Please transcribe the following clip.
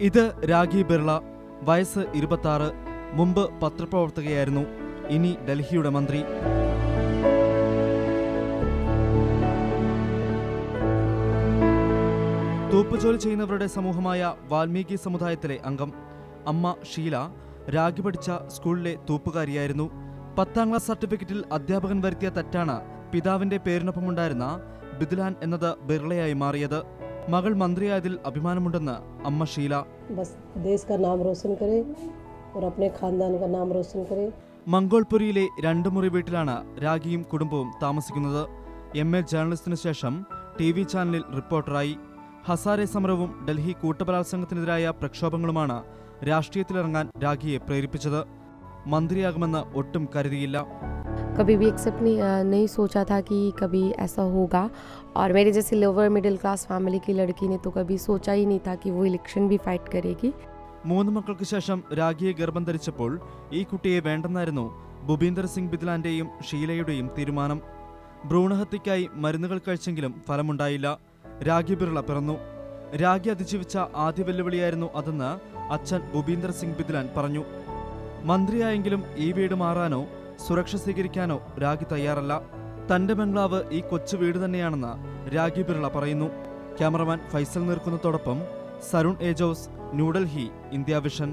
ഇത് രാഖി ബിർള വയസ്സ് ഇരുപത്തി മുമ്പ് പത്രപ്രവർത്തകയായിരുന്നു ഇനി ഡൽഹിയുടെ മന്ത്രി. തൂപ്പുജോലി ചെയ്യുന്നവരുടെ സമൂഹമായ വാൽമീകി സമുദായത്തിലെ അംഗം അമ്മ ഷീല രാഗി പഠിച്ച സ്കൂളിലെ തൂപ്പുകാരിയായിരുന്നു. പത്താം ക്ലാസ് സർട്ടിഫിക്കറ്റിൽ അധ്യാപകൻ വരുത്തിയ തെറ്റാണ് പിതാവിന്റെ പേരിനൊപ്പമുണ്ടായിരുന്ന ബിദ്ലാൻ എന്നത് ബിർളയായി മാറിയത്. മകൾ മന്ത്രിയായതിൽ അഭിമാനമുണ്ടെന്ന് അമ്മ ഷീല. മംഗോൾപുരിയിലെ രണ്ട് മുറി വീട്ടിലാണ് രാഖിയും കുടുംബവും താമസിക്കുന്നത്. എം എ ജേർണലിസ്റ്റിന് ശേഷം ടി വി ചാനലിൽ റിപ്പോർട്ടറായി. ഹസാരെ സമരവും ഡൽഹി കൂട്ടബലാത്സംഗത്തിനെതിരായ പ്രക്ഷോഭങ്ങളുമാണ് രാഷ്ട്രീയത്തിലിറങ്ങാൻ രാഖിയെ പ്രേരിപ്പിച്ചത്. മന്ത്രിയാകുമെന്ന് ഒട്ടും കരുതിയില്ല. कभी भी एक्सेप्ट नहीं अ, नहीं सोचा था कि कभी ऐसा होगा और मेरे जैसे लोअर मिडिल क्लास फैमिली की लड़की ने तो कभी सोचा ही नहीं था कि वो इलेक्शन भी फाइट करेगी മൂന്ന് മക്കൾക്ക് ശേഷം രാഗിയെ ഗർഭം ധരിച്ചപ്പോൾ ഈ കുട്ടിയെ വേണ്ടെന്നായിരുന്നു ഭൂപീന്ദർ സിംഗ് ബിദ്ലാന്റെയും ഷീലയുടെയും തീരുമാനം ഭ്രൂണഹത്യയ്ക്കായി മരുന്നുകൾ കഴിച്ചെങ്കിലും ഫലമുണ്ടായില്ല രാഗി ബിർള പിറന്നു രാഗി അതിജീവിച്ച ആദ്യ വെല്ലുവിളിയായിരുന്നു അതെന്ന് അച്ഛൻ ഭൂപീന്ദർ സിംഗ് ബിദ്ലാൻ പറഞ്ഞു മന്ത്രിയായെങ്കിലും ഈ വീട് മാറാനോ സുരക്ഷ സ്വീകരിക്കാനോ രാഖി തയ്യാറല്ല. തന്റെ ബംഗ്ലാവ് ഈ കൊച്ചു വീട് തന്നെയാണെന്ന് രാഖി ബിർള പറയുന്നു. ക്യാമറമാൻ ഫൈസൽ നിർക്കുന്നതോടൊപ്പം സരുൺ എജോസ് ന്യൂഡൽഹി ഇന്ത്യ വിഷൻ.